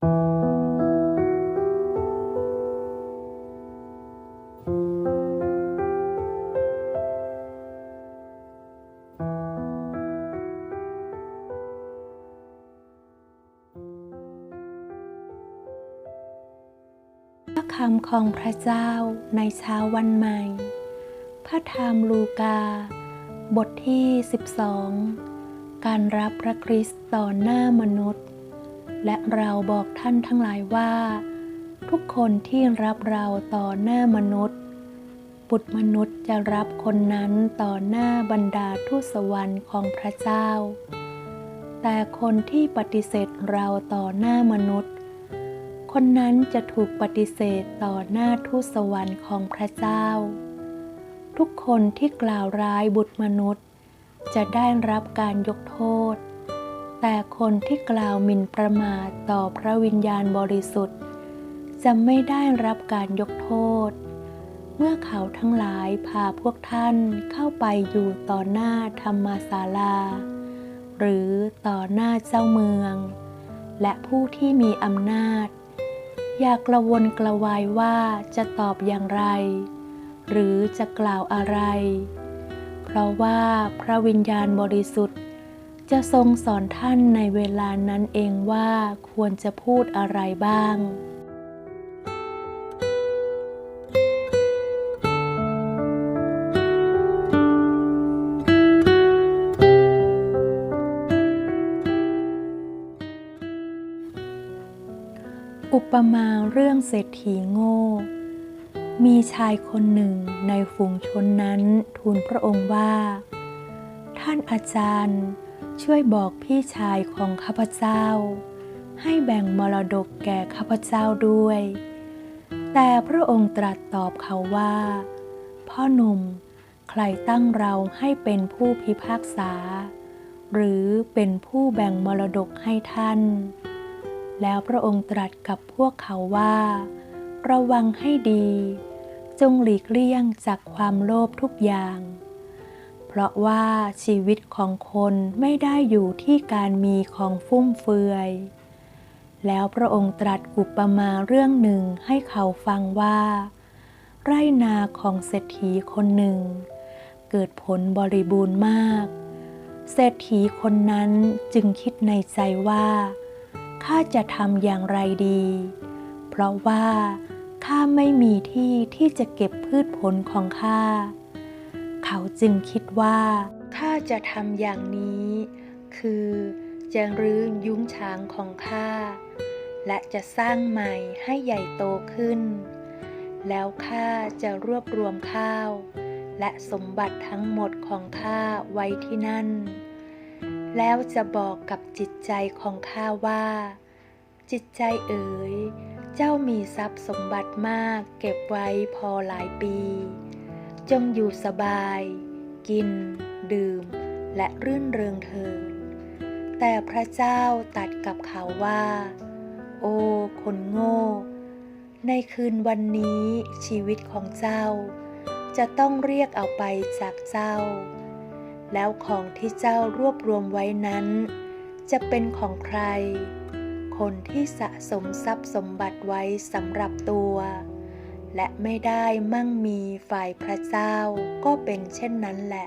พระคำของพระเจ้าในเช้าวันใหม่ พระธรรมลูกา บทที่ 12 การรับพระคริสต์ต่อหน้ามนุษย์ และเราบอกท่านทั้งหลายว่า ทุกคนที่รับเราต่อหน้ามนุษย์ บุตรมนุษย์จะรับคนนั้นต่อหน้าบรรดาทูตสวรรค์ของพระเจ้า แต่คนที่ปฏิเสธเราต่อหน้ามนุษย์ คนนั้นจะถูกปฏิเสธต่อหน้าทูตสวรรค์ของพระเจ้า ทุกคนที่กล่าวร้ายบุตรมนุษย์ จะได้รับการยกโทษ แต่คนที่กล่าวหมิ่นประมาทต่อพระวิญญาณบริสุทธิ์ จะไม่ได้รับการยกโทษ เมื่อเขาทั้งหลายพาพวกท่านเข้าไปอยู่ต่อหน้าธรรมศาลา หรือต่อหน้าเจ้าเมือง และผู้ที่มีอำนาจ อยากกระวนกระวายว่าจะตอบอย่างไร หรือจะกล่าวอะไร เพราะว่าพระวิญญาณบริสุทธิ์ จะทรงสอนท่านในเวลานั้นเองว่าควรจะพูดอะไรบ้างอุปมาเรื่องเศรษฐีโง่ มีชายคนหนึ่งในฝูงชนนั้นทูลพระองค์ว่า ท่านอาจารย์ ช่วยบอกพี่ชายของข้าพเจ้า ให้แบ่งมรดกแก่ข้าพเจ้าด้วย แต่พระองค์ตรัสตอบเขาว่า พ่อหนุ่มใครตั้งเราให้เป็นผู้พิพากษา หรือเป็นผู้แบ่งมรดกให้ท่าน แล้วพระองค์ตรัสกับพวกเขาว่า ระวังให้ดี จงหลีกเลี่ยงจากความโลภทุกอย่าง ราะว่าชีวิตของคนไม่ได้อยู่ที่การมีของฟุ่มเฟือย แล้วพระองค์ตรัสอุปมาเรื่องหนึ่งให้เขาฟังว่า ไรนาของเศรษฐีคนหนึ่ง เกิดผลบริบูรณ์มาก เศรษฐีคนนั้นจึงคิดในใจว่าข้าจะทำอย่างไรดี เพราะว่าข้าไม่มีที่ที่จะเก็บพืชผลของข้า เขาจึงคิดว่า ข้าจะทำอย่างนี้ คือจะรื้อยุ้งช้างของข้า และจะสร้างใหม่ให้ใหญ่โตขึ้น แล้วข้าจะรวบรวมข้าว และสมบัติทั้งหมดของข้าไว้ที่นั่น แล้วจะบอกกับจิตใจของข้าว่า จิตใจเอ๋ย เจ้ามีทรัพย์สมบัติมากเก็บไว้พอหลายปี จงอยู่สบาย กิน ดื่ม และรื่นเริงเถิดแต่พระเจ้าตัดกับเขาว่า โอ้คนโง่ ในคืนวันนี้ชีวิตของเจ้า จะต้องเรียกเอาไปจากเจ้า แล้วของที่เจ้ารวบรวมไว้นั้น จะเป็นของใคร คนที่สะสมทรัพย์สมบัติไว้สำหรับตัว และไม่ได้มั่งมีฝ่ายพระเจ้าก็เป็นเช่นนั้นแหละ